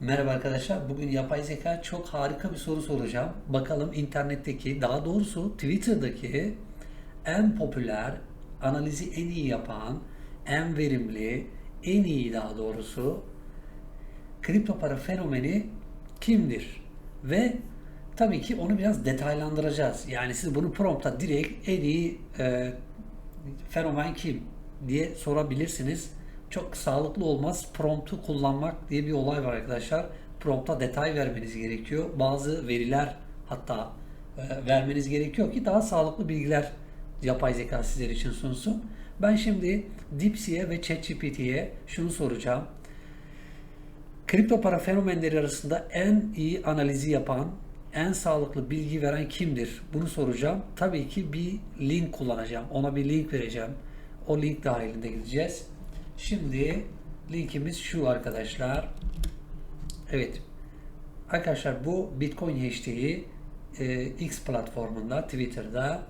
Merhaba arkadaşlar. Bugün yapay zeka çok harika bir soru soracağım. Bakalım internetteki, daha doğrusu Twitter'daki en popüler, analizi en iyi yapan, en verimli, en iyi daha doğrusu kripto para fenomeni kimdir? Ve tabii ki onu biraz detaylandıracağız. Yani siz bunu prompta direkt en iyi e, fenomen kim diye sorabilirsiniz. Çok sağlıklı olmaz. Promptu kullanmak diye bir olay var arkadaşlar. Prompta detay vermeniz gerekiyor. Bazı veriler hatta e, vermeniz gerekiyor ki daha sağlıklı bilgiler yapay zeka sizler için sunsun. Ben şimdi DeepSeek'e ve ChatGPT'ye şunu soracağım. Kripto para fenomenleri arasında en iyi analizi yapan, en sağlıklı bilgi veren kimdir? Bunu soracağım. Tabii ki bir link kullanacağım. Ona bir link vereceğim. O link dahilinde gideceğiz. Şimdi linkimiz şu arkadaşlar. Evet. Arkadaşlar bu Bitcoin hashtag'i e, X platformunda, Twitter'da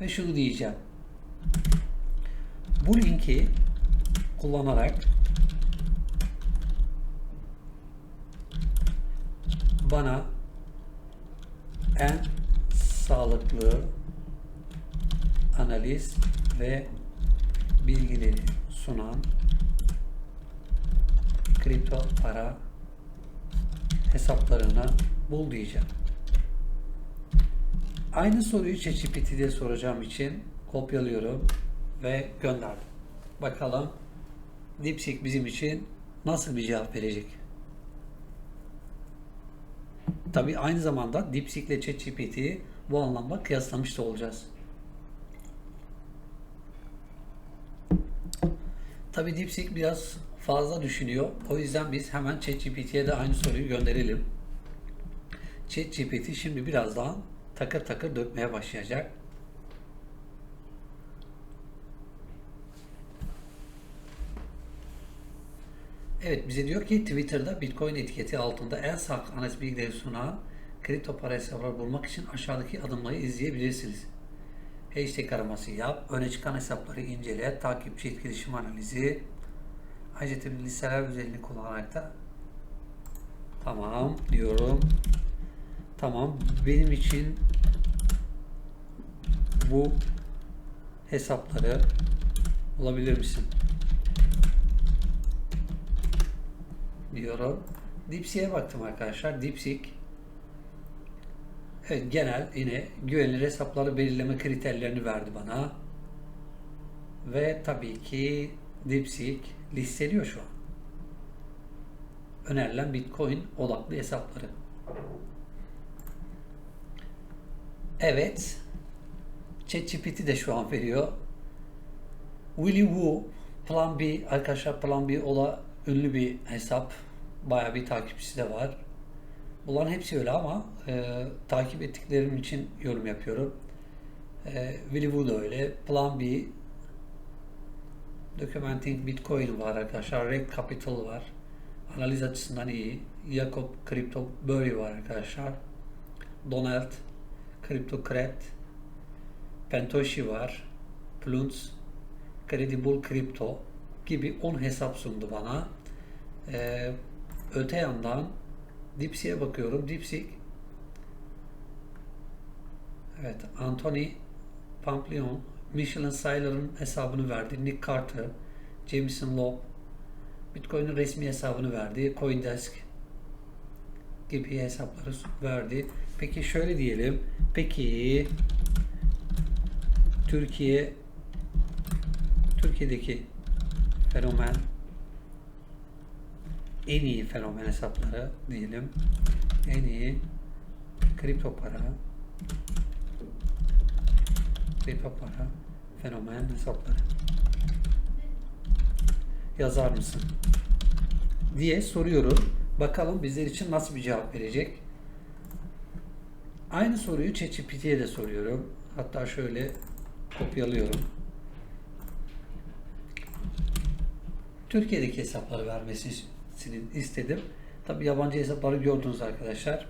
ve şunu diyeceğim. Bu linki kullanarak bana en sağlıklı analiz ve bilgileri sunan kripto para hesaplarını bul diyeceğim. Aynı soruyu ChatGPT'de soracağım için kopyalıyorum ve gönderdim. Bakalım DeepSeek bizim için nasıl bir cevap verecek? Tabii aynı zamanda DeepSeek ile ChatGPT'yi bu anlamda kıyaslamış da olacağız. Tabii DeepSeek biraz fazla düşünüyor. O yüzden biz hemen ChatGPT'ye de aynı soruyu gönderelim. ChatGPT şimdi birazdan takır takır dökmeye başlayacak. Evet bize diyor ki Twitter'da Bitcoin etiketi altında en sağlıklı analiz bilgileri sunan kripto para hesapları bulmak için aşağıdaki adımları izleyebilirsiniz. Hashtag araması yap, öne çıkan hesapları incele, takipçi etkileşim analizi, ayrıca listeler özelliğini kullanarak da tamam diyorum. Tamam benim için bu hesapları bulabilir misin? diyorum. DeepSeek'e baktım arkadaşlar. DeepSeek genel yine güvenilir hesapları belirleme kriterlerini verdi bana. Ve tabii ki DeepSeek listeliyor şu an. Önerilen Bitcoin odaklı hesapları. Evet. ChatGPT de şu an veriyor. Willy Woo Plan B arkadaşlar Plan B o da ünlü bir hesap. Bayağı bir takipçisi de var. Bunların hepsi öyle ama e, takip ettiklerim için yorum yapıyorum. E, Willy Woo da öyle. Plan B Documenting Bitcoin var arkadaşlar. Reg Capital var. Analiz açısından iyi. Jacob Crypto Burry var arkadaşlar. Donald CryptoCred Pentoshi var. Plunz Credible Crypto gibi 10 hesap sundu bana. Ee, öte yandan DeepSeek'e bakıyorum. DeepSeek Evet, Anthony Pamplion, Michelin Saylor'ın hesabını verdi. Nick Carter, Jameson Loeb, Bitcoin'in resmi hesabını verdi. Coindesk gibi hesapları verdi. Peki şöyle diyelim. Peki Türkiye Türkiye'deki fenomen en iyi fenomen hesapları diyelim. En iyi kripto para kripto para fenomen hesapları yazar mısın? diye soruyorum. Bakalım bizler için nasıl bir cevap verecek. Aynı soruyu ChatGPT'ye de soruyorum. Hatta şöyle kopyalıyorum. Türkiye'deki hesapları vermesini istedim. Tabi yabancı hesapları gördünüz arkadaşlar.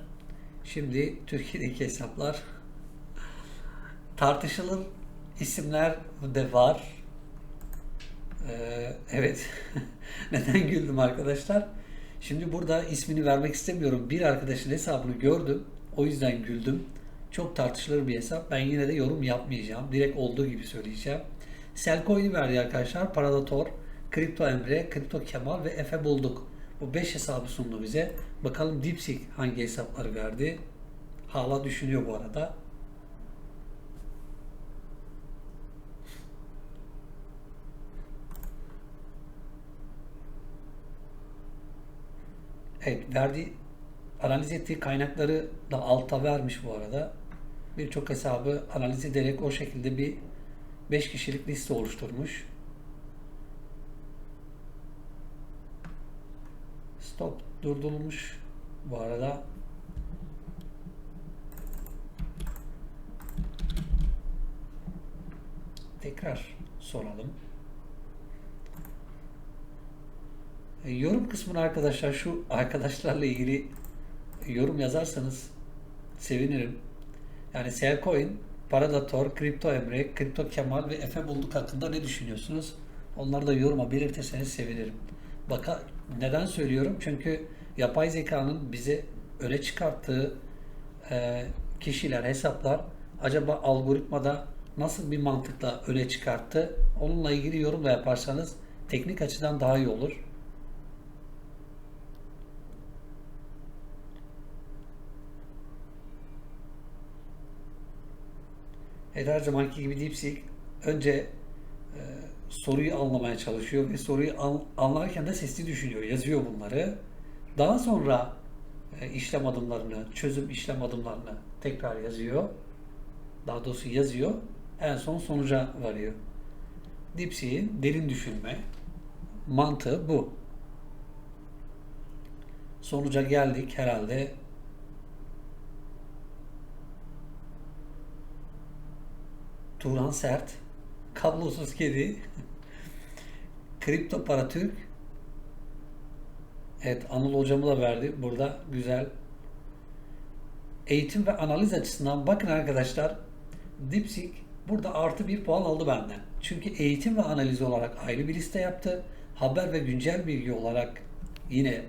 Şimdi Türkiye'deki hesaplar tartışılır isimler de var. Ee, evet. Neden güldüm arkadaşlar? Şimdi burada ismini vermek istemiyorum. Bir arkadaşın hesabını gördüm. O yüzden güldüm. Çok tartışılır bir hesap. Ben yine de yorum yapmayacağım. Direkt olduğu gibi söyleyeceğim. Selcoin'i verdi arkadaşlar. Paradator, Kripto Emre, Kripto Kemal ve Efe bulduk. Bu 5 hesabı sundu bize. Bakalım DeepSeek hangi hesapları verdi. Hala düşünüyor bu arada. Evet, verdiği analiz ettiği kaynakları da alta vermiş bu arada. Birçok hesabı analiz ederek o şekilde bir 5 kişilik liste oluşturmuş. Stop durdurulmuş bu arada. Tekrar soralım. E, Yorum kısmına arkadaşlar şu arkadaşlarla ilgili yorum yazarsanız sevinirim. Yani Selcoin, Paradator, Kripto Emre, Kripto Kemal ve Efe Bulduk hakkında ne düşünüyorsunuz? Onları da yoruma belirtirseniz sevinirim. Baka neden söylüyorum? Çünkü yapay zekanın bize öne çıkarttığı e, kişiler, hesaplar acaba algoritmada nasıl bir mantıkla öne çıkarttı? Onunla ilgili yorum da yaparsanız teknik açıdan daha iyi olur. Evet, her zamanki gibi DeepSeek önce soruyu anlamaya çalışıyor ve soruyu an- anlarken de sesli düşünüyor, yazıyor bunları. Daha sonra e, işlem adımlarını, çözüm işlem adımlarını tekrar yazıyor. Daha doğrusu yazıyor. En son sonuca varıyor. DeepSeek'in derin düşünme mantığı bu. Sonuca geldik herhalde. Turan Sert, Kablosuz Kedi, Kripto Para Türk. Evet Anıl hocamı da verdi. Burada güzel. Eğitim ve analiz açısından bakın arkadaşlar DeepSeek burada artı bir puan aldı benden. Çünkü eğitim ve analiz olarak ayrı bir liste yaptı. Haber ve güncel bilgi olarak yine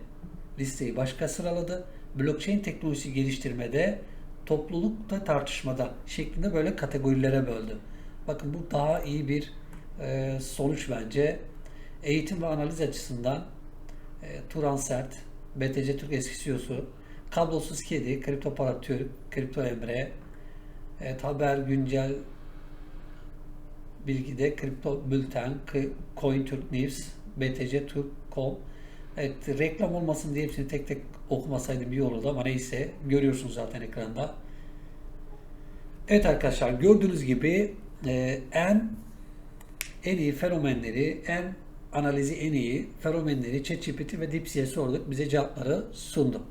listeyi başka sıraladı. Blockchain teknolojisi geliştirmede, toplulukta tartışmada şeklinde böyle kategorilere böldü. Bakın bu daha iyi bir e, sonuç bence. Eğitim ve analiz açısından e, Turan Sert, BTC Türk eski CEO'su, Kablosuz Kedi, Kripto Para Türk, Kripto Emre, evet, haber güncel bilgide Kripto Bülten, Coin Türk News, BTC Türk.com. Evet, reklam olmasın diye hepsini tek tek okumasaydım iyi olurdu ama neyse görüyorsunuz zaten ekranda. Evet arkadaşlar gördüğünüz gibi e, en en iyi fenomenleri, en analizi en iyi fenomenleri ChatGPT ve DeepSeek'e sorduk. Bize cevapları sundu.